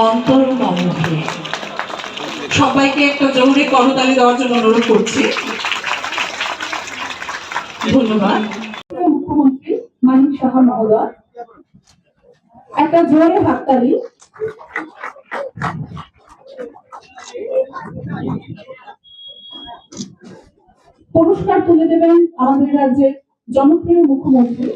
অন্তর মমহে সবাইকে একটা জরুরি করতালি দেওয়ার জন্য অনুরোধ করছি। ধন্যবাদ। মুখ্যমন্ত্রী একটা পুরস্কার তুলে দেবেন আমাদের রাজ্যের জনপ্রিয় মুখ্যমন্ত্রী।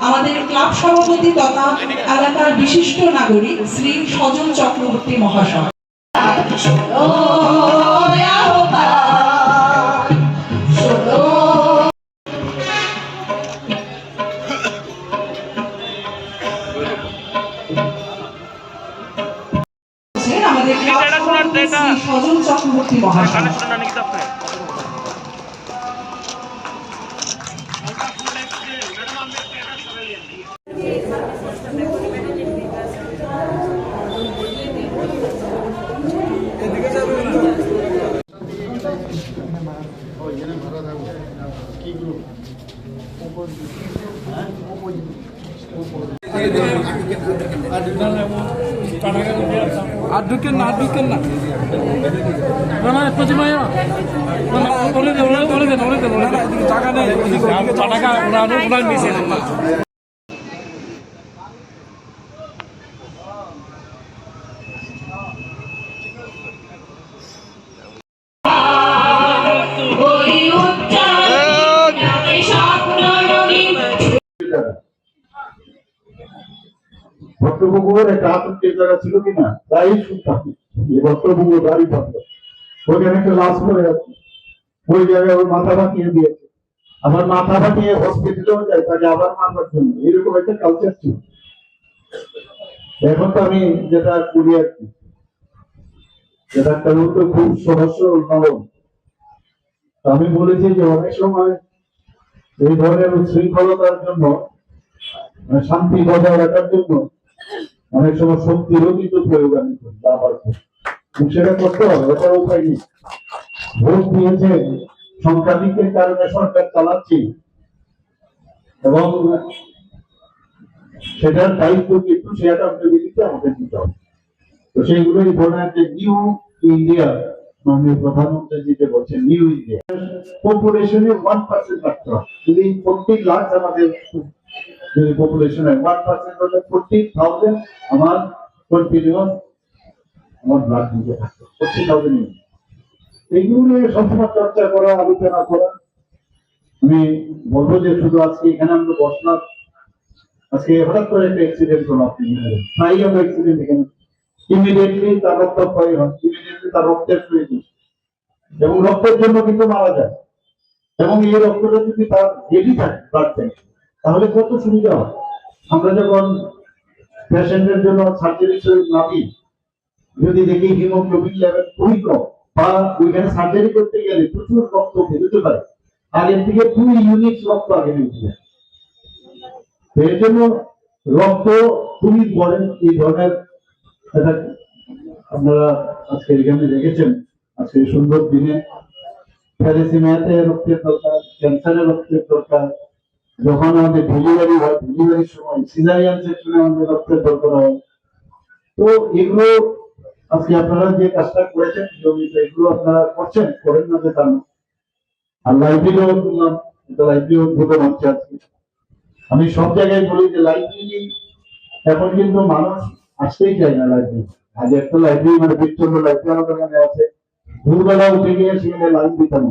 আমাদের ক্লাব সভাপতি তথা এলাকার বিশিষ্ট নাগরিক শ্রী সজল চক্রবর্তী মহাশয়। আর ঢুকেন না আর ঢুকেন না। টাকা নেই টাকা ওলে দেন ওলে মাথা যায়, তাকে আবার মারবার জন্য। এরকম একটা কালচার ছিল। এখন তো আমি যেটা করি আর কি যেটা খুব সহস্র আমি বলেছি যে অনেক সময় এই ধরনের উচ্ছৃঙ্খলতার জন্য মানে শান্তি বজায় রাখার জন্য অনেক সময় শক্তিরও কিন্তু প্রয়োগ আমি সেটা করতে হবে ওটার উপায় নেই। ভোট দিয়েছে সংখ্যাধিকের কারণে সরকার চালাচ্ছি। এবং সেটার দায়িত্ব কিন্তু সে অ্যাকাউন্টেবিলিটি আমাদের দিতে হবে। তো সেইগুলোই বলে যে নিউ ইন্ডিয়া মাননীয় প্রধানমন্ত্রী যেটা বলছেন, নিউ ইন্ডিয়া। পপুলেশনে ওয়ান পার্সেন্ট রাখতে হবে যদি ফোরটি লাখ আমাদের যদি পপুলেশনে পার্সেন্ট হলে ফোরটি থাউজেন্ড আমার কন্টিনিউয়াস আমার ব্লাড দিতে থাকতো ফোরটি থাউজেন্ড এইগুলো নিয়ে সবসময় চর্চা করা, আলোচনা করা। আমি বলব যে শুধু আজকে এখানে আমরা বসলাম। আজকে হঠাৎ করে একটা অ্যাক্সিডেন্ট হলো আপনি প্রায় অ্যাক্সিডেন্ট এখানে ইমিডিয়েটলি তার রক্তক্ষয় হয়। ইমিডিয়েটলি তার রক্তের প্রয়োজন এবং রক্তের জন্য কিন্তু মারা যায়। এবং এই রক্তটা যদি তার রেডি থাকে ব্লাড ব্যাংক তাহলে কত সুবিধা আমরা যখন পেশেন্টের জন্য সার্জারি নাবি যদি দেখি হিমোগ্লোবিন লেভেল খুবই কম, বা ওইখানে সার্জারি করতে গেলে প্রচুর রক্ত বেরোতে পারে। আগের থেকে দুই ইউনিট রক্ত আগে বেরোতে তো এর জন্য রক্ত খুবই বলেন এই ধরনের আপনারা আজকে এখানে দেখেছেন। আজকে সুন্দর দিনে থ্যালাসেমিয়াতে রক্তের দরকার ক্যান্সারের রক্তের দরকার যখন আমাদের ডেলিভারি হয় ডেলিভারির সময় সিজারিয়ান সেকশনে আমাদের রক্তের দরকার হয়। তো এগুলো আজকে আপনারা যে কাজটা করেছেন নিয়মিত এগুলো আপনারা করছেন, করেন না যে তা না। আর লাইব্রেরিও শুনলাম এটা লাইব্রেরি উদ্বোধন হচ্ছে আজকে। আমি সব জায়গায় বলি যে লাইব্রেরি এখন কিন্তু মানুষ আসতেই চায় না লাইব্রেরি আজ একটা লাইব্রেরি মানে বিচ্ছন্ন লাইব্রেরি আমাদের মনে আছে। ভোরবেলা উঠে গিয়ে সেখানে লাইন দিতাম।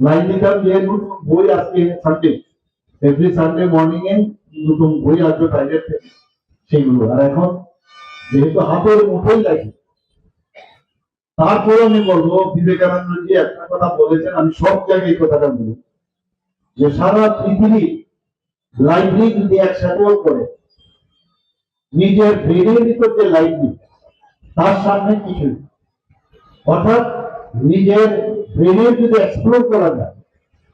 লাইন দিতাম যে বই আজকে সানডে এভরি সানডে মর্নিং এ নতুন বই আসবে বাইরের থেকে, সেইগুলো। আর এখন যেহেতু হাতের মুঠোই লাগে, তারপরে আমি বলব, বিবেকানন্দ জি একটা কথা বলেছেন, আমি সব জায়গায় কথাটা বলি। যে সারা পৃথিবী লাইব্রেরি যদি একসাথেও করে, নিজের ব্রেনের ভিতর যে লাইব্রেরি তার সামনে কিছু অর্থাৎ নিজের ব্রেনের যদি এক্সপ্লোর করা যায়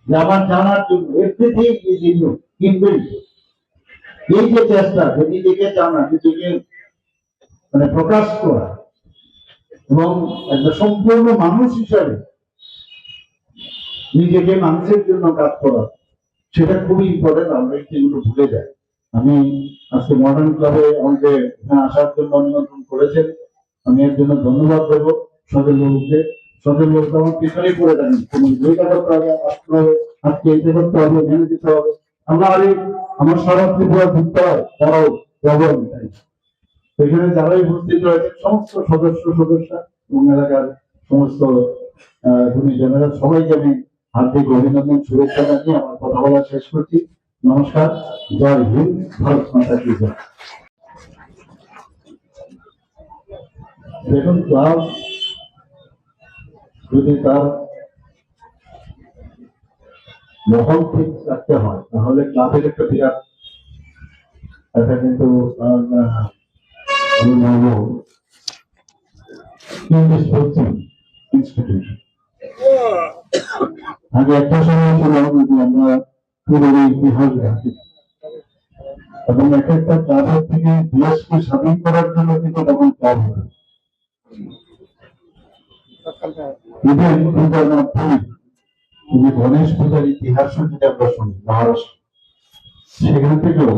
আমার জানার জন্য এভরিথিং ইজ ইন ইউ এই যে চেষ্টা নিজেকে জানা নিজেকে মানে প্রকাশ করা। এবং একটা সম্পূর্ণ মানুষ হিসাবে নিজেকে মানুষের জন্য কাজ করা, সেটা খুবই ইম্পর্টেন্ট আমরা এগুলো ভুলে যাই। আমি আজকে মডার্ন ক্লাবে আমাকে এখানে আসার জন্য নিমন্ত্রণ করেছেন। আমি এর জন্য ধন্যবাদ দেবো সজল বাবুকে। তো আমার পিছনেই পড়ে থাকেন তুমি বইটা করতে হবে আসতে হবে আজকে এটা করতে হবে মেনে দিতে হবে। আমরা আরে আমার সারা ত্রিপুরা ঘুরতে হয় তারাও যাব সেখানে যারাই উপস্থিত রয়েছে, সমস্ত সদস্য সদস্য এবং এলাকার সমস্ত গুণীজনেরা, সবাইকে আমি হার্দিক অভিনন্দন, শুভেচ্ছা জানিয়ে আমার কথা বলা শেষ করছি। নমস্কার, জয় হিন্দ, ভারত মাতা কি দেখুন, ক্লাব যদি তার মহল ঠিক রাখতে হয়, তাহলে ক্লাবের একটা বিরাট এটা কিন্তু ইতিহাস থেকে দেশকে স্বাধীন করার জন্য কিন্তু তখন ক্লাব হবে। ইভেন পূজার গণেশ পূজার যদি আমরা শুনি, মহারাষ্ট্র। সেখান থেকেও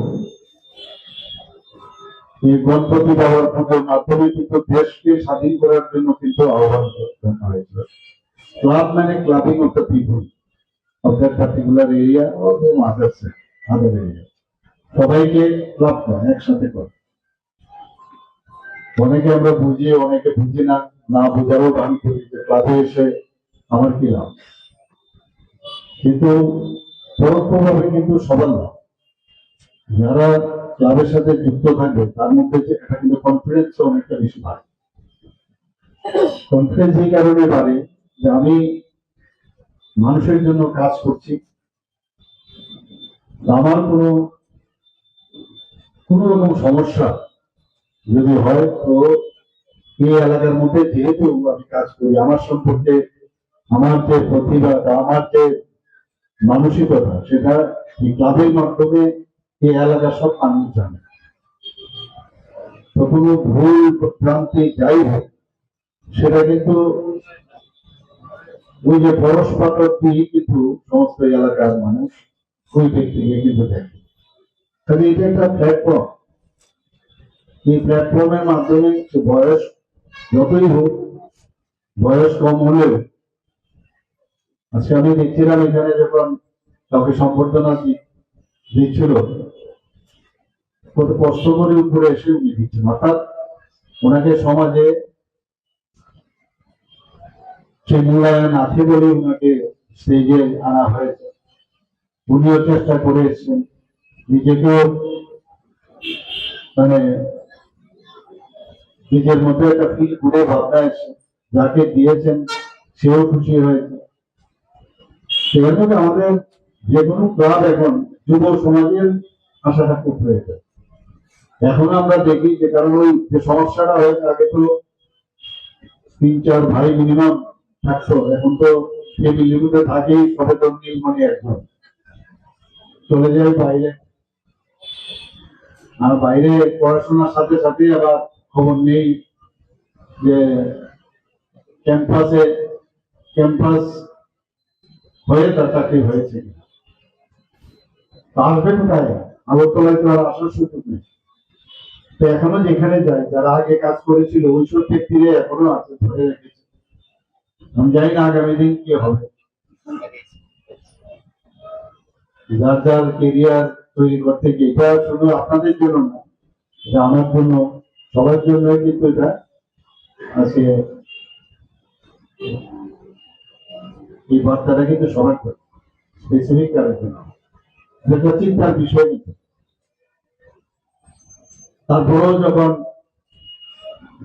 এই গণপতি বাবার মাধ্যমে কিন্তু দেশকে স্বাধীন করার জন্য কিন্তু আহ্বান জানানো হয়েছিল ক্লাব মানে clubbing of the of particular area or others other area সবাইকে ক্লাব করে, একসাথে করে। অনেকে আমরা বুঝি, অনেকে বুঝি না। না বোঝারও ভান করি যে এসে আমার কি লাভ? কিন্তু পরোক্ষভাবে কিন্তু সবার লাভ। যারা ক্লাবের সাথে যুক্ত থাকবে, তার মধ্যে যে একটা কিন্তু কনফিডেন্স অনেকটা বেশি বাড়ে। কনফিডেন্স এই কারণে বাড়ে যে আমি মানুষের জন্য কাজ করছি। আমার কোনো কোনো রকম সমস্যা যদি হয়, তো এই এলাকার মধ্যে যেহেতু আমি কাজ করি, আমার সম্পর্কে আমার যে প্রতিভা বা আমার যে মানসিকতা, সেটা এই ক্লাবের মাধ্যমে এই এলাকার সব মানুষ জানে। তো ভুল ভ্রান্তি যাই হোক, সেটা কিন্তু ওই যে বরস পাথর দিয়ে কিন্তু সমস্ত এলাকার মানুষ ওই ব্যক্তিকে কিন্তু দেখে। তবে এটা একটা প্ল্যাটফর্ম এই প্ল্যাটফর্মের মাধ্যমে সে বয়স যতই হোক, বয়স কম হলেও, আজকে আমি দেখছিলাম এখানে যখন কাউকে সম্বর্ধনা দিচ্ছিল, কত কষ্ট করে উপরে এসে উনি দিচ্ছেন। অর্থাৎ ওনাকে সমাজে সে মূল্যায়ন আছে বলে ওনাকে স্টেজে আনা হয়েছে। উনিও চেষ্টা করে এসছেন। নিজেকেও মানে নিজের মধ্যে একটা ফিল ঘুরে ভাবনা এসছে যাকে দিয়েছেন, সেও খুশি হয়েছে। সেখানে আমাদের যে কোনো ক্লাব এখন যুব সমাজের আশাটা খুব হয়েছে এখন আমরা দেখি যে কারণ ওই যে সমস্যাটা হয়েছে, আগে তো তিন, চার ভাই মিনিমাম থাকতো, এখন তো ফ্যামিলির মধ্যে থাকেই সচেতন নীলমণি একজন চলে যায় বাইরে। আর বাইরে পড়াশোনার সাথে সাথে আবার খবর নেই যে ক্যাম্পাসে, ক্যাম্পাস হয়ে তার চাকরি হয়েছে আসবে কোথায়? আগরতলায় তো আর আসার সুযোগ নেই। তো এখনও যেখানে যায়, যারা আগে কাজ করেছিল, ওইসব ক্ষেত্রে এখনও আছে, ধরে রেখেছে। আমি জানি না আগামী দিন কি হবে। যার যার কেরিয়ার তৈরি করতে গিয়ে, এটা শুধু আপনাদের জন্য না, এটা আমার জন্য সবার জন্য কিন্তু এটা। আজকে এই বার্তাটা কিন্তু সবার জন্য স্পেসিফিক কারোর জন্য। এটা চিন্তার বিষয় কিন্তু। তারপরেও যখন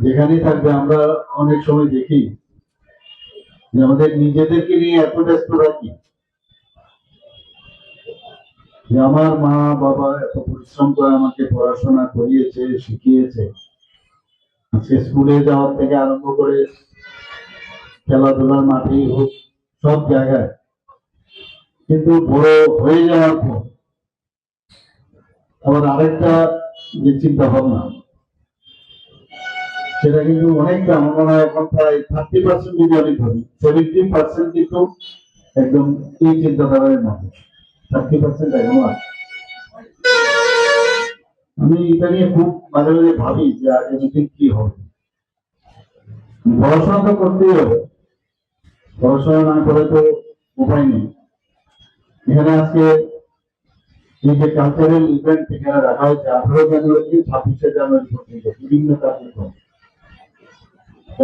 যেখানেই থাকবে আমরা অনেক সময় দেখি যে আমাদের নিজেদেরকে নিয়ে এত ব্যস্ত রাখি যে আমার মা বাবা এত পরিশ্রম করে আমাকে পড়াশোনা করিয়েছে, শিখিয়েছে। আজকে স্কুলে যাওয়ার থেকে আরম্ভ করে খেলাধুলার মাঠেই হোক, সব জায়গায়। কিন্তু বড় হয়ে যাওয়ার পর আবার আরেকটা যে চিন্তা ভাবনা, সেটা কিন্তু অনেকটা আমার মনে হয় এখন প্রায় থার্টি পার্সেন্ট যদি আমি ধরি সেভেন্টি পার্সেন্ট কিন্তু একদম এই চিন্তাধারার মানুষ থার্টি পার্সেন্ট এখনও আছে। আমি এটা নিয়ে খুব মাঝে মাঝে ভাবি যে আগামী দিন কি হবে। পড়াশোনা তো করতেই হবে। পড়াশোনা না করে তো উপায় নেই। এখানে আজকে এই যে কালচারাল ইভেন্ট এখানে রাখা হয়েছে, আঠারো জানুয়ারি থেকে ছাব্বিশে জানুয়ারি পর্যন্ত বিভিন্ন কার্যক্রম।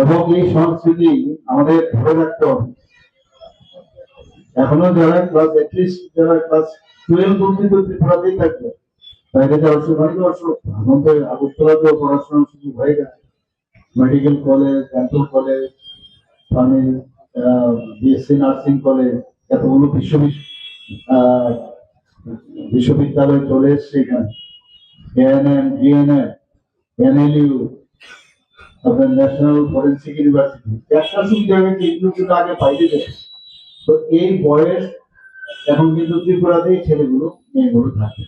এবং এই সংস্কৃতি আমাদের ধরে রাখতে হবে। এখনও যারা ক্লাস অ্যাটলিস্ট যারা ক্লাস টুয়েলভ অব্দি তো ত্রিপুরাতেই থাকবে বাইরে যাওয়ার আমাদের হয়ে গেছে। মেডিকেল কলেজ ডেন্টাল কলেজ আমি বিএসসি নার্সিং কলেজ এতগুলো বিশ্ববিদ্যালয় চলে এসছে এখানে। এএনএম জিএনএম এনএলইউ আপনার ন্যাশনাল ফরেন্সিক ইউনিভার্সিটি একটা সুবিধা আগে বাইরে যেত। তো এই বয়স এখন কিন্তু ত্রিপুরাতেই ছেলেগুলো, মেয়েগুলো থাকে।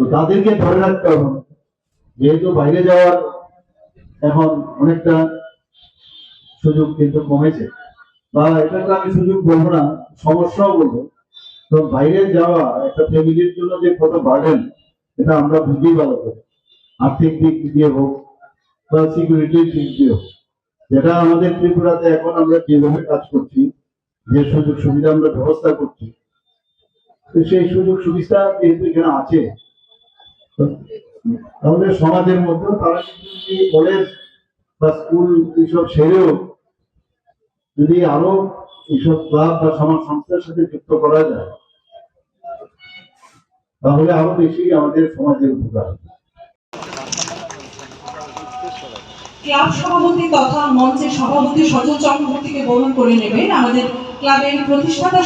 তো তাদেরকে ধরে রাখতে হবে। যেহেতু বাইরে যাওয়ার এখন অনেকটা সুযোগ কিন্তু কমেছে। বা এটাকে আমি সুযোগ বলব না, সমস্যাও বলব। তো বাইরে যাওয়া একটা ফ্যামিলির জন্য যে কত বার্ডেন এটা আমরা বুঝতেই করে আর্থিক দিক দিয়ে হোক বা সিকিউরিটির দিক দিয়ে হোক। যেটা আমাদের ত্রিপুরাতে এখন আমরা যেভাবে কাজ করছি, যে সুযোগ সুবিধা আমরা ব্যবস্থা করছি সেই সুযোগ সুবিধা যেহেতু এখানে আছে তাহলে সমাজের মধ্যেও তারা কিন্তু কলেজ বা স্কুল এইসব সেরেও যদি আরও এইসব ক্লাব বা সমাজ সংস্থার সাথে যুক্ত করা যায়, তাহলে আরও বেশি আমাদের সমাজের উপকার ক্লাব সভাপতি তথা মঞ্চের সভাপতি সজল চক্রবর্তীকে বরণ করে নেবেন। আমাদের ক্লাবের প্রতিষ্ঠাতা